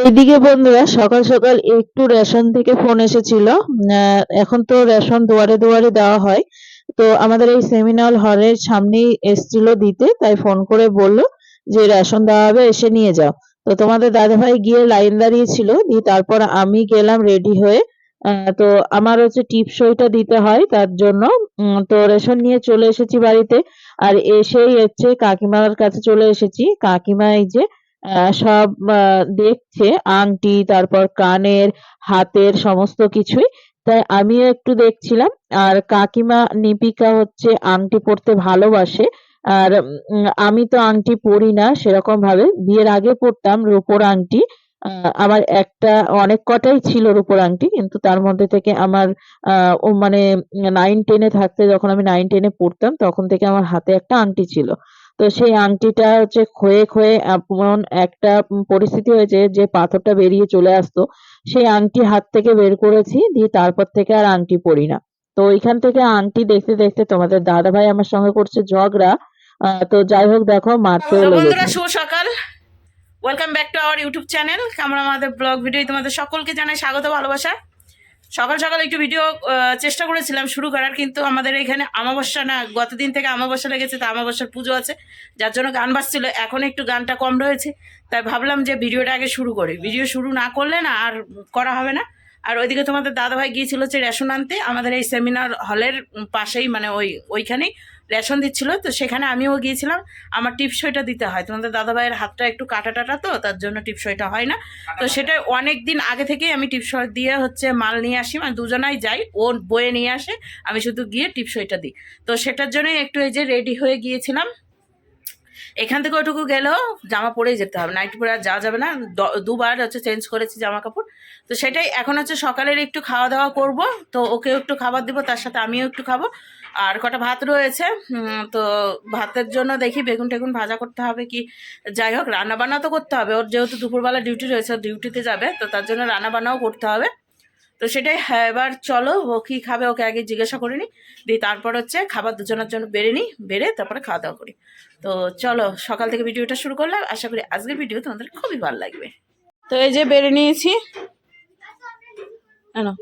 এইদিকে বন্ধুরা, সকাল সকাল একটু রেশন থেকে ফোন এসেছিল। এখন তো রেশন দুয়ারে দুয়ারে দেওয়া হয়। তো আমাদের এই সেমিনার হলের সামনেই এসেছিল দিতে, তাই ফোন করে বলল যে রেশন দেওয়া হবে, এসে নিয়ে যাও। তো তোমাদের দাদাভাই গিয়ে লাইন দাঁড়িয়েছিল, দিয়ে তারপর আমি গেলাম রেডি হয়ে। তো আমার হচ্ছে টিপসইটা দিতে হয় তার জন্য। তো রেশন নিয়ে চলে এসেছি বাড়িতে। আর এসেই হচ্ছে কাকিমার কাছে চলে এসেছি। কাকিমা এই যে আহ, সব আহ, দেখছে আংটি তারপর কানের হাতের সমস্ত কিছুই। তাই আমিও একটু দেখছিলাম। আর কাকিমা নিপিকা হচ্ছে আংটি পরতে ভালোবাসে। আর উম, আমি তো আংটি পরি না সেরকম ভাবে বিয়ের আগে পরতাম রূপোর আংটি। আহ, আমার একটা অনেক কটাই ছিল রূপোর আংটি। কিন্তু তার মধ্যে থেকে আমার আহ, ও মানে নাইন টেনে থাকতে যখন আমি নাইন টেনে পড়তাম তখন থেকে আমার হাতে একটা আংটি ছিল। তো সেই আংটিটা হচ্ছে ক্ষয়ে ক্ষয়ে এমন একটা পরিস্থিতি হয়েছে যে পাথরটা বেরিয়ে চলে আসতো। সেই আংটি হাত থেকে বের করেছি দিয়ে তারপর থেকে আর আংটি পরি না। তো ওইখান থেকে আংটি দেখতে দেখতে তোমাদের দাদা ভাই আমার সঙ্গে করছে ঝগড়া। আহ, তো যাই হোক দেখো মারতে বন্ধুরা শুভ সকাল। Welcome back to our YouTube channel আমরা আমাদের ব্লগ ভিডিও তোমাদের সকলকে জানাই স্বাগত ভালোবাসা। সকাল সকাল একটু ভিডিও চেষ্টা করেছিলাম শুরু করার, কিন্তু আমাদের এখানে আমাবস্যা না গত দিন থেকে আমাবস্যা লেগেছে, তা আমাবস্যার পুজো আছে, যার জন্য গান বাজছিল, এখন একটু গানটা কম রয়েছে, তাই ভাবলাম যে ভিডিওটা আগে শুরু করি। ভিডিও শুরু না করলে না আর করা হবে না। আর ওইদিকে তোমাদের দাদাভাই গিয়েছিল হচ্ছে রেশন আনতে। আমাদের এই সেমিনার হলের পাশেই মানে ওই ওইখানেই রেশন দিচ্ছিল। তো সেখানে আমিও গিয়েছিলাম। আমার টিপসইটা দিতে হয়। তোমাদের দাদাভাইয়ের হাতটা একটু কাটা টাটা তো তার জন্য টিপসইটা হয় না। তো সেটা অনেক দিন আগে থেকেই আমি টিপসই দিয়ে হচ্ছে মাল নিয়ে আসি। মানে দুজনাই যাই ও বয়ে নিয়ে আসে। আমি শুধু গিয়ে টিপসইটা দিই। তো সেটার জন্যই একটু এই যে রেডি হয়ে গিয়েছিলাম। এখান থেকে ওটুকু গেলেও জামা পরেই যেতে হবে। নাইট পরে আর যাওয়া যাবে না। দুবার হচ্ছে চেঞ্জ করেছি জামা কাপড়। তো সেটাই এখন হচ্ছে সকালের একটু খাওয়া দাওয়া করব। তো ওকেও একটু খাবার দিব, তার সাথে আমিও একটু খাব। আর কটা ভাত রয়েছে তো ভাতের জন্য দেখি বেগুন টেগুন ভাজা করতে হবে কি? যাই হোক রান্না বান্না তো করতে হবে। ওর যেহেতু দুপুরবেলা ডিউটি রয়েছে ডিউটিতে যাবে, তো তার জন্য রান্নাবান্নাও করতে হবে। তো সেটাই হ্যাঁ এবার চলো, ও কী খাবে ওকে আগে জিজ্ঞাসা করে নিই দিয়ে তারপর হচ্ছে খাবার দুজনের জন্য বেড়ে নিই বেড়ে তারপরে খাওয়া দাওয়া করি। তো চলো, সকাল থেকে ভিডিওটা শুরু করলাম। আশা করি আজকের ভিডিও তোমাদের খুবই ভালো লাগবে। তো এই যে বেড়ে নিয়েছি। এনো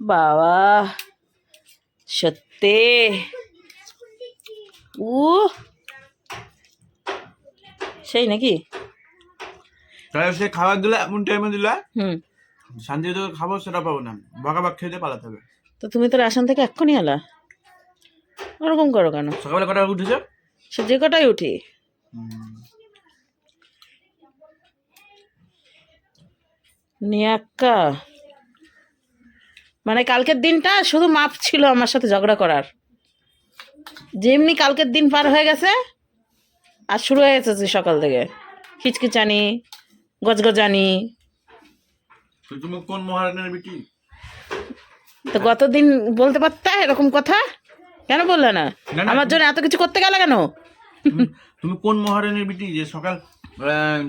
বাবা, সত্যি? উ সেই নাকি? তাহলে সে খাবার দিলে এমন টাইমে দিলে হুম। শান্তি তো খাব সেটা পাবো না। বাঘা বাঘ খেতে পালাতে হবে। তো তুমি তো রেশন থেকে এক্ষুনি এলা? ওরকম করো কেন? সকালে কটা উঠেছে? সে যে কটাই উঠি। নিয়াক্কা মানে কালকের দিনটা শুধু মাপ ছিল আমার সাথে ঝগড়া করার। যেমনি কালকের দিন পার হয়ে গেছে আর শুরু হয়ে গেছে সকাল থেকে। খিচকিচানি গজগজানি। তুমি কোন মহারানের বিটি তো গতদিন বলতে পারতা এরকম কথা? কেন বললে না? আমার জন্য এত কিছু করতে গেলে কেন? তুমি- কোন মহারানের বিটি যে সকাল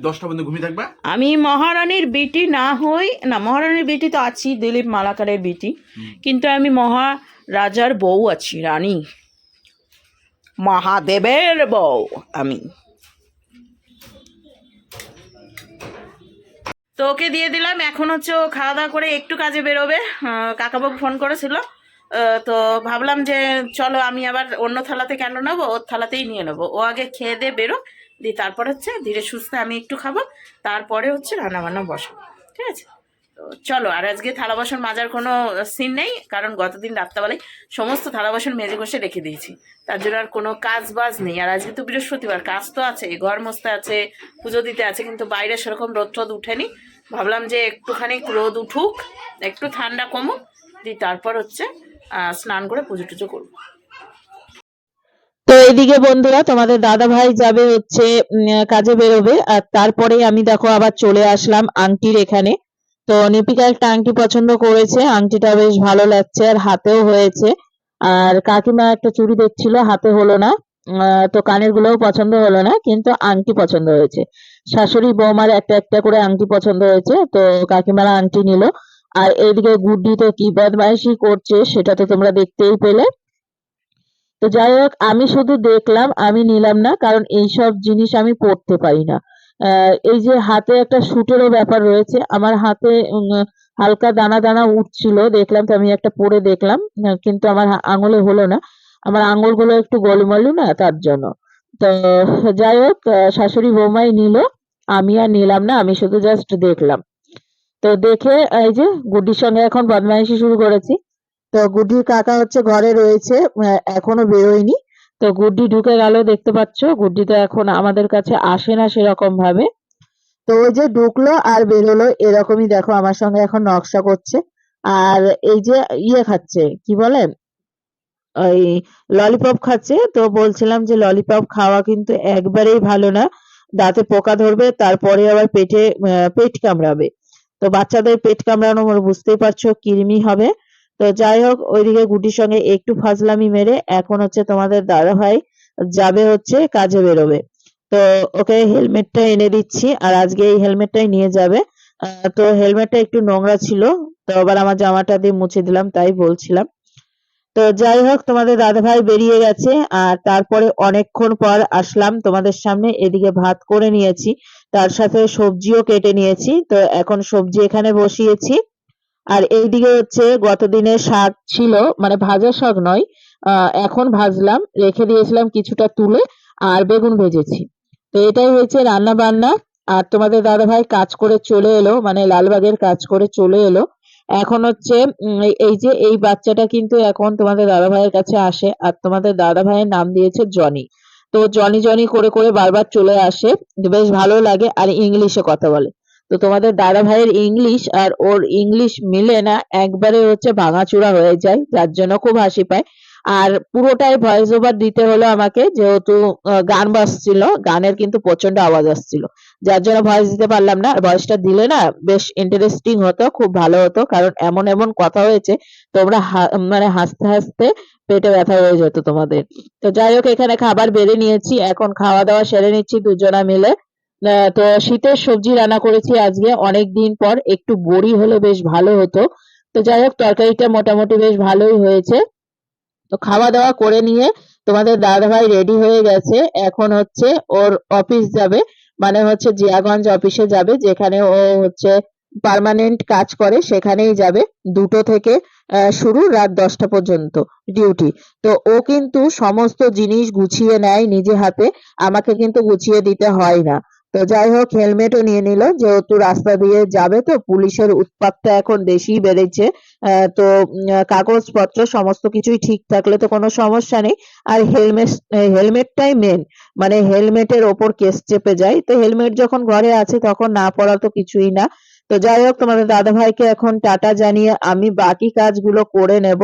দশটা পর্যন্ত ঘুমিয়ে থাকবা? আমি মহারানীর বেটি না হই না মহারানীর বেটি তো আছি দিলীপ মালাকারের বেটি। কিন্তু আমি মহারাজার বউ আছি রানী। মহাদেবের বউ আমি। তো ওকে দিয়ে দিলাম। এখন হচ্ছে ও খাওয়া দাওয়া করে একটু কাজে বেরোবে। কাকাবাবু ফোন করেছিল। তো ভাবলাম যে চলো আমি আবার অন্য থালাতে কেন নেব? ওর থালাতেই নিয়ে নেব। ও আগে খেয়ে দিয়ে বেরো দিয়ে তারপর হচ্ছে ধীরে সুস্থে আমি একটু খাব। তারপরে হচ্ছে রান্নাবান্না বসাবো। ঠিক আছে? তো চলো, আর আজকে থালা বাসন মাজার কোনো সিন নেই, কারণ গতদিন রাত্রাবেলায় সমস্ত থালা বাসন মেজে ঘষে রেখে দিয়েছি। তার জন্য আর কোনো কাজ বাজ নেই। আর আজকে তো বৃহস্পতিবার, কাজ তো আছে ঘর মস্তে আছে, পুজো দিতে আছে, কিন্তু বাইরে সেরকম রোদ টোদ উঠেনি। ভাবলাম যে একটুখানি রোদ উঠুক, একটু ঠান্ডা কমুক, দিয়ে তারপর হচ্ছে স্নান করে পুজো টুজো করব। তো এদিকে বন্ধুরা, তোমাদের দাদা ভাই যাবে হচ্ছে কাজে বেরোবে, আর তারপরে আমি দেখো আবার চলে আসলাম আংটির এখানে। তো নিপিকা একটা আংটি পছন্দ করেছে। আংটিটা বেশ ভালো লাগছে আর হাতেও হয়েছে। আর কাকিমা একটা চুড়ি দেখছিল, হাতে হলো না। তো কানের গুলোও পছন্দ হলো না, কিন্তু আংটি পছন্দ হয়েছে। শাশুড়ি বৌমার একটা একটা করে আংটি পছন্দ হয়েছে, তো কাকিমারা আংটি নিল। আর এইদিকে গুড্ডি তো কি বদমাইশি করছে, সেটা তো তোমরা দেখতেই পেলে। তো যাই হোক, আমি শুধু দেখলাম, আমি নিলাম না, কারণ এইসব জিনিস আমি পরতে পারি না। এই যে হাতে একটা সুটেরও ব্যাপার রয়েছে। আমার হাতে হালকা দানা দানা উঠছিল। দেখলাম তো, আমি একটা পরে দেখলাম কিন্তু আমার আঙুলে হলো না। আমার আঙুলগুলো একটু গোলমালু না, তার জন্য। তো, যাই হোক শাশুড়ি বৌমাই নিল। আমি আর নিলাম না, আমি শুধু জাস্ট দেখলাম। তো দেখে, এই যে গুড্ডির সঙ্গে এখন বদমাইশি শুরু করেছি। তো গুড্ডির কাকা হচ্ছে ঘরে রয়েছে এখনও বেরোয়নি। তো গুড্ডি ঢুকে গেল, দেখতে পাচ্ছ? গুড্ডি তো এখন আমাদের কাছে আসে না সেরকম ভাবে। তো ওই যে ঢুকলো আর বেরোলো এরকমই দেখো, আমার সঙ্গে এখন নকশা করছে। আর এই যে ইয়ে খাচ্ছে, কি বলে? ওই ললিপপ খাচ্ছে। তো বলছিলাম যে ললিপপ খাওয়া কিন্তু একবারেই ভালো না। দাঁতে পোকা ধরবে, তারপরে আবার পেটে পেট কামড়াবে। তো বাচ্চাদের পেট কামড়ানো বুঝতেই পারছ কৃমি হবে। তো যাই হোক, ওইদিকে গুটির সঙ্গে একটু ফাজলামি মেরে এখন হচ্ছে তোমাদের দাদা ভাই যাবে হচ্ছে কাজে বেরোবে। তো ওকে হেলমেটটা এনে দিচ্ছি আর আজকে এই হেলমেটটাই নিয়ে যাবে। তো হেলমেটটা একটু নোংরা ছিল, তো আবার আমার জামাটা দিয়ে মুছে দিলাম, তাই বলছিলাম। তো যাই হোক, তোমাদের দাদা ভাই বেরিয়ে গেছে আর তারপরে অনেকক্ষণ পর আসলাম তোমাদের সামনে, এদিকে ভাত করে নিয়েছি, তার সাথে সবজিও কেটে নিয়েছি। তো এখন সবজি এখানে বসিয়েছি। আর এইদিকে হচ্ছে গতদিনের শাক ছিল মানে ভাজা শাক নয় এখন ভাজলাম, রেখে দিয়েছিলাম কিছুটা তুলে আর বেগুন ভেজেছি। তো এটাই হয়েছে রান্না বান্না আর তোমাদের দাদা ভাই কাজ করে চলে এলো মানে লালবাগের কাজ করে চলে এলো। এখন হচ্ছে এই যে এই বাচ্চাটা কিন্তু এখন তোমাদের দাদা ভাইয়ের কাছে আসে আর তোমাদের দাদা ভাইয়ের নাম দিয়েছে জনি। তো জনি জনি করে করে বারবার চলে আসে, বেশ ভালো লাগে আর ইংলিশে কথা বলে। তো তোমাদের দাদা ভাইয়ের ইংলিশ আর ওর ইংলিশ মিলে না, একবারে হচ্ছে ভাঙাচোরা হয়ে যায়, যার জন্য খুব হাসি পায়। আর পুরোটাই ভয়েস ওভার দিতে হলো আমাকে, যেহেতু গান বাজছিল, গানের কিন্তু প্রচণ্ড আওয়াজ আসছিল। যার জন্য ভয়েস দিতে পারলাম না, আর ভয়েসটা দিলে না বেশ ইন্টারেস্টিং হতো, খুব ভালো হতো, কারণ এমন এমন কথা হয়েছে, তোমরা মানে হাসতে হাসতে পেটে ব্যথা হয়ে যেত তোমাদের। তো যাই হোক, এখানে খাবার বেড়ে নিয়েছি, এখন খাওয়া দাওয়া সেরে নিচ্ছি দুজনা মিলে। তো শীতের সবজি রান্না করেছি আজকে। অনেক দিন পর একটু বড়ি হলে বেশ ভালো হতো। তো যাই হোক, তরকারিটা মোটামুটি বেশ ভালোই হয়েছে। তো খাওয়া দাওয়া করে নিয়ে তোমাদের দাদাভাই রেডি হয়ে গেছে। এখন হচ্ছে ওর অফিস যাবে। মানে হচ্ছে জিয়াগঞ্জ অফিসে যাবে, যেখানে ও হচ্ছে পার্মানেন্ট কাজ করে, সেখানেই যাবে দুটো থেকে শুরু রাত দশটা পর্যন্ত ডিউটি তো ও কিন্তু সমস্ত জিনিস গুছিয়ে নেয় নিজে হাতে। আমাকে কিন্তু গুছিয়ে দিতে হয় না। তো যাই হোক, হেলমেটও নিয়ে নিল, যেহেতু রাস্তা দিয়ে যাবে তো পুলিশের উৎপাতটা এখন বেশিই বেড়েছে। তো কাগজপত্র সমস্ত কিছুই ঠিক থাকলে তো কোনো সমস্যা নেই। আর হেলমেট, হেলমেটটাই মেন মানে হেলমেটের ওপর কেস চেপে যায়। তো হেলমেট যখন ঘরে আছে তখন না পড়া তো কিছুই না। তো যাই হোক, তোমাদের দাদা ভাইকে এখন টাটা জানিয়ে আমি বাকি কাজগুলো করে নেব।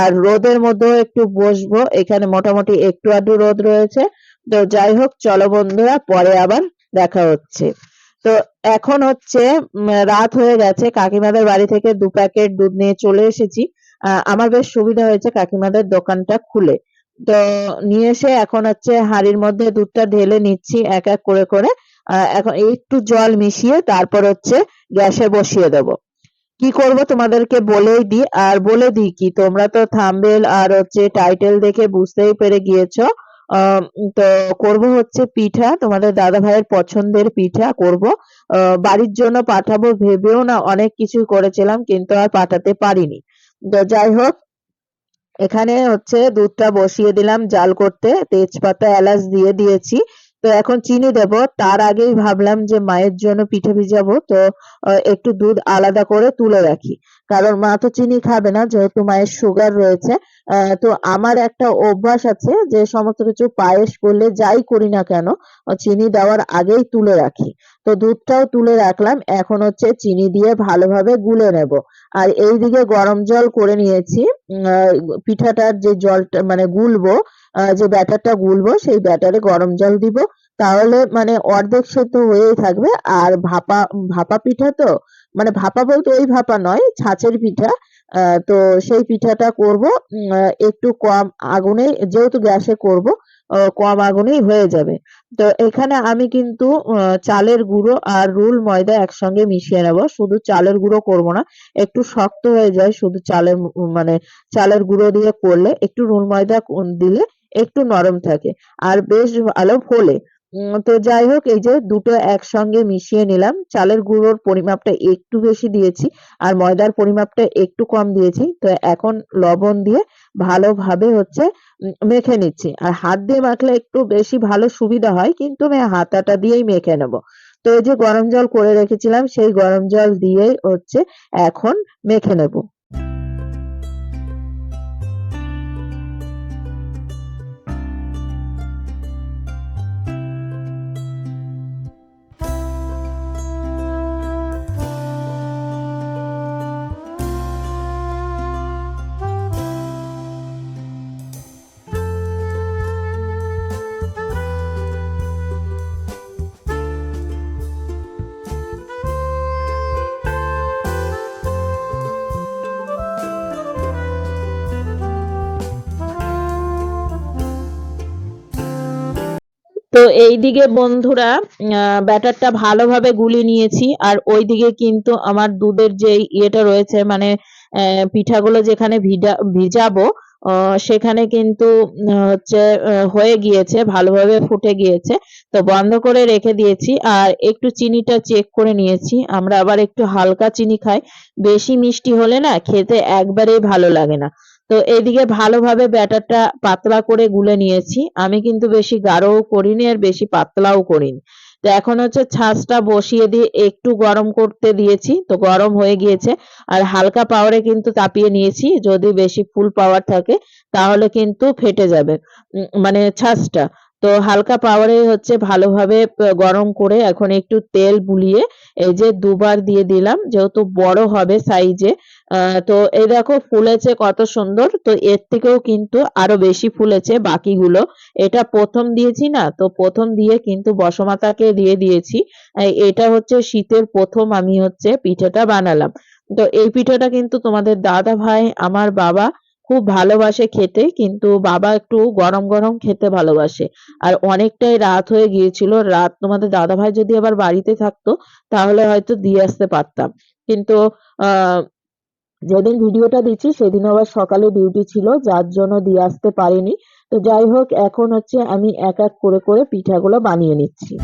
আর রোদের মধ্যেও একটু বসবো। এখানে মোটামুটি একটু আধটু রোদ রয়েছে। তো যাই হোক, চলো বন্ধুরা, পরে আবার দেখা হচ্ছে। তো এখন হচ্ছে রাত হয়ে গেছে, কাকিমাদের বাড়ি থেকে দু প্যাকেট দুধ নিয়ে চলে এসেছি। আমার বেশ সুবিধা হয়েছে কাকিমাদের দোকানটা খুলে। তো নিয়ে এসে এখন হচ্ছে হাঁড়ির মধ্যে দুধটা ঢেলে নিচ্ছি এক এক করে করে। এখন একটু জল মিশিয়ে তারপর হচ্ছে গ্যাসে বসিয়ে দেবো। কি করব তোমাদেরকে বলেই দিই আর বলে দিই কি, তোমরা তো থাম্বনেল আর হচ্ছে টাইটেল দেখে বুঝতেই পেরে গিয়েছো। তো করব হচ্ছে পিঠা, তোমাদের দাদা ভাইয়ের পছন্দের পিঠা করব। বাড়ির জন্য পাঠাবো ভেবেও না অনেক কিছু করেছিলাম, কিন্তু আর পাঠাতে পারিনি। তো যাই হোক, এখানে হচ্ছে দুধটা বসিয়ে দিলাম জাল করতে, তেজপাতা, এলাচ দিয়ে দিয়েছি। তো এখন চিনি দেব, তার আগেই ভাবলাম যে মায়ের জন্য পিঠে ভিজাবো, তো একটু দুধ আলাদা করে তুলে রাখি। কারণ মা তো চিনি খাবে না, যেহেতু মায়ের সুগার রয়েছে। তো আমার একটা অভ্যাস আছে যে সমস্ত কিছু পায়েস করলে যাই করি না কেন, চিনি দেওয়ার আগেই তুলে রাখি। তো দুধটাও তুলে রাখলাম, এখন হচ্ছে চিনি দিয়ে ভালোভাবে গুলে নেব। আর এইদিকে গরম জল করে নিয়েছি। পিঠাটার যে জলটা মানে গুলবো যে ব্যাটারটা গুলবো, সেই ব্যাটারে গরম জল দিব। তাহলে মানে অর্ধেক সেদ্ধ হয়েই থাকবে। আর ভাপা ভাপা পিঠা তো মানে ভাপা বলতে ওই ভাপা নয়, ছাঁচের পিঠা। তো সেই পিঠাটা করব একটু কম আগুনে, যেহেতু গ্যাসে করব কম আগুনেই হয়ে যাবে। তো এখানে আমি কিন্তু চালের গুঁড়ো আর রুল ময়দা একসঙ্গে মিশিয়ে নেব। শুধু চালের গুঁড়ো করব না, একটু শক্ত হয়ে যায় শুধু চালের মানে চালের গুঁড়ো দিয়ে করলে। একটু রুল ময়দা দিলে একটু নরম থাকে। আর বেশ ভালো ফোলে। উম, তো যাই হোক এই যে দুটো একসঙ্গে মিশিয়ে নিলাম। চালের গুঁড়োর পরিমাপটা একটু বেশি দিয়েছি আর ময়দার পরিমাপটা একটু কম দিয়েছি। তো এখন লবণ দিয়ে ভালোভাবে হচ্ছে মেখে নিচ্ছি। আর হাত দিয়ে মাখলে একটু বেশি ভালো সুবিধা হয় কিন্তু আমি হাতাটা দিয়েই মেখে নেব। তো এই যে গরম জল করে রেখেছিলাম সেই গরম জল দিয়েই হচ্ছে এখন মেখে নেব। তো এইদিকে বন্ধুরা আহ, ব্যাটারটা ভালোভাবে গুলিয়ে নিয়েছি। আর ওইদিকে কিন্তু আমার দুধের যে ইয়েটা রয়েছে মানে পিঠাগুলো যেখানে ভিজা ভিজাবো সেখানে কিন্তু হচ্ছে হয়ে গিয়েছে ভালোভাবে ফুটে গিয়েছে। তো বন্ধ করে রেখে দিয়েছি। আর একটু চিনিটা চেক করে নিয়েছি। আমরা আবার একটু হালকা চিনি খাই। বেশি মিষ্টি হলে না খেতে একবারেই ভালো লাগে না। তো এদিকে ভালোভাবে ব্যাটারটা পাতলা করে গুলে নিয়েছি। আমি কিন্তু বেশি গাঢ়ও করিনি আর বেশি পাতলাও করিনি। তো এখন হচ্ছে ছাঁচটা বসিয়ে দিয়ে একটু গরম করতে দিয়েছি। তো গরম হয়ে গিয়েছে আর হালকা পাওয়ারে কিন্তু তাপিয়ে নিয়েছি। যদি বেশি ফুল পাওয়ার থাকে তাহলে কিন্তু ফেটে যাবে মানে ছাঁচটা। তো হালকা পাওয়ারে হচ্ছে ভালোভাবে গরম করে এখন একটু তেল বুলিয়ে এই যে দুবার দিয়ে দিলাম, যেহেতু বড় হবে সাইজে তো এই দেখো ফুলেছে কত সুন্দর, তো এর থেকেও কিন্তু আরও বেশি ফুলেছে বাকিগুলো। এটা প্রথম দিয়েছি না, তো প্রথম দিয়ে কিন্তু বসমাতাকে দিয়ে দিয়েছি। এটা হচ্ছে শীতের প্রথম আমি হচ্ছে পিঠেটা বানালাম। তো এই পিঠেটা কিন্তু তোমাদের দাদা ভাই, আমার বাবা খুব ভালোবাসে খেতে, কিন্তু বাবা একটু গরম গরম খেতে ভালোবাসে। আর অনেকটাই রাত হয়ে গিয়েছিল, রাত তোমাদের দাদা ভাই যদি আবার বাড়িতে থাকতো, তাহলে হয়তো দিয়ে আসতে পারতাম। কিন্তু আহ যেদিন ভিডিওটা দিচ্ছি সেদিন আবার সকালে ডিউটি ছিল, যার জন্য দিয়ে আসতে পারিনি। তো যাই হোক, এখন হচ্ছে আমি এক এক করে করে পিঠাগুলো বানিয়ে নিচ্ছি।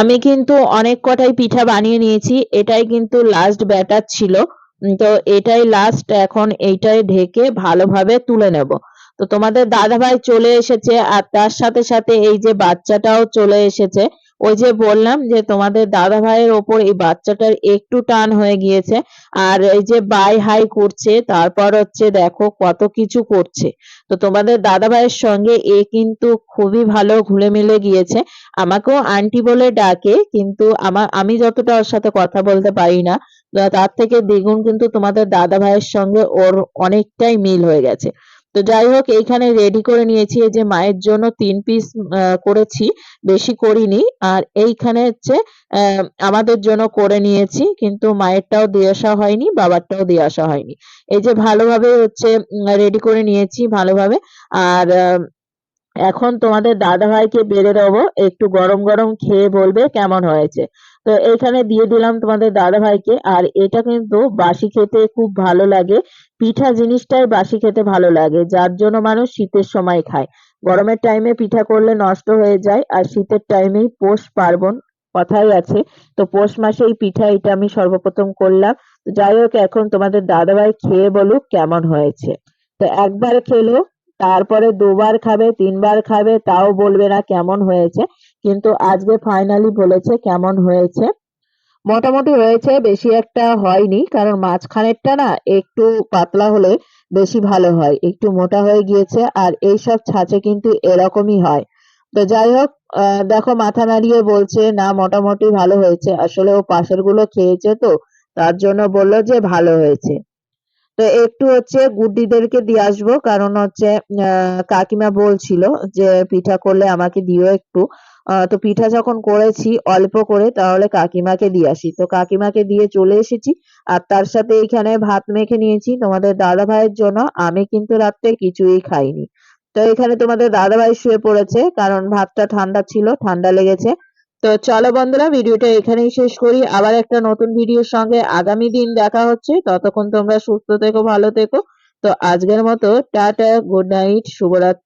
আমি কিন্তু অনেক কটাই পিঠা বানিয়ে নিয়েছি। এটাই কিন্তু লাস্ট ব্যাটার ছিল। তো এটাই লাস্ট এখন এইটাই ঢেকে ভালোভাবে তুলে নেব। তো তোমাদের দাদাভাই চলে এসেছে আর তার সাথে সাথে এই যে বাচ্চাটাও চলে এসেছে। ওই যে বললাম যে তোমাদের দাদা ভাইয়ের ওপর এই বাচ্চাটার একটু টান হয়ে গিয়েছে, আর এই যে বাই হাই করছে, তারপর হচ্ছে দেখো কত কিছু করছে। তো তোমাদের দাদা ভাইয়ের সঙ্গে এ কিন্তু খুবই ভালো ঘুলে মিলে গিয়েছে। আমাকেও আন্টি বলে ডাকে, কিন্তু আমার আমি যতটা ওর সাথে কথা বলতে পারি না তার থেকে দ্বিগুণ কিন্তু তোমাদের দাদা ভাইয়ের সঙ্গে ওর অনেকটাই মিল হয়ে গেছে। তো যাই হোক, এইখানে রেডি করে নিয়েছি এই যে মায়ের জন্য তিন পিস করেছি, বেশি করিনি। আর এইখানে হচ্ছে আমাদের জন্য করে নিয়েছি, কিন্তু মায়েরটাও দিয়ে আসা হয়নি, বাবারটাও দিয়ে আসা হয়নি। এই যে ভালোভাবে হচ্ছে রেডি করে নিয়েছি ভালোভাবে। আর এখন তোমাদের দাদা ভাইকে বেড়ে দেবো, একটু গরম গরম খেয়ে বলবে কেমন হয়েছে। তো এখানে দিয়ে দিলাম তোমাদের দাদা ভাইকে আর এটা কিন্তু বাসি খেতে খুব ভালো লাগে। পিঠা জিনিসটাই বাসি খেতে ভালো লাগে, যার জন্য মানুষ শীতের সময় খায়। গরমের টাইমে পিঠা করলে নষ্ট হয়ে যায়, আর শীতের টাইমেই পৌষ পার্বণ কথাই আছে। তো পৌষ মাসে এই পিঠা এটা আমি সর্বপ্রথম করলাম। যাই হোক, এখন তোমাদের দাদাভাই খেয়ে বলুক কেমন হয়েছে। তো একবার খেলো, তারপরে দুবার খাবে, তিনবার খাবে, তাও বলবে না কেমন হয়েছে। কিন্তু আজকে ফাইনালি বলেছে কেমন হয়েছে। মোটামুটি হয়েছে, বেশি একটা হয়নি, কারণ মাঝখানেরটা না একটু পাতলা হলে বেশি ভালো হয়, একটু মোটা হয়ে গিয়েছে, আর এইসব ছাঁচে কিন্তু এরকমই হয়। তো যাই হোক দেখো মাথা নাড়িয়ে বলছে, না, মোটামুটি ভালো হয়েছে। আসলে ও পাশেরগুলো খেয়েছে তো, তার জন্য বলল যে ভালো হয়েছে। তো একটু হচ্ছে গুড্ডিদেরকে দিয়ে আসব, কারণ হচ্ছে কাকিমা বলছিল যে, পিঠা করলে আমাকে দিও একটু। তো পিঠা যখন করেছি অল্প করে, তাহলে কাকিমাকে দিয়ে আসি। তো কাকিমাকে দিয়ে চলে এসেছি আর তার সাথে এখানে ভাত মেখে নিয়েছি। তোমাদের দাদা ভাইয়ের জন্য আমি কিন্তু রাত্রে কিছুই খাইনি। তো এখানে তোমাদের দাদা ভাই শুয়ে পড়েছে কারণ ভাতটা ঠান্ডা ছিল, ঠান্ডা লেগেছে। তো চলো বন্ধুরা, ভিডিওটা এখানেই শেষ করি। আবার একটা নতুন ভিডিওর সঙ্গে আগামী দিন দেখা হচ্ছে। ততক্ষণ তোমরা সুস্থ থেকো, ভালো থেকো। তো আজকের মতো, টাটা, গুড নাইট, শুভরাত্রি।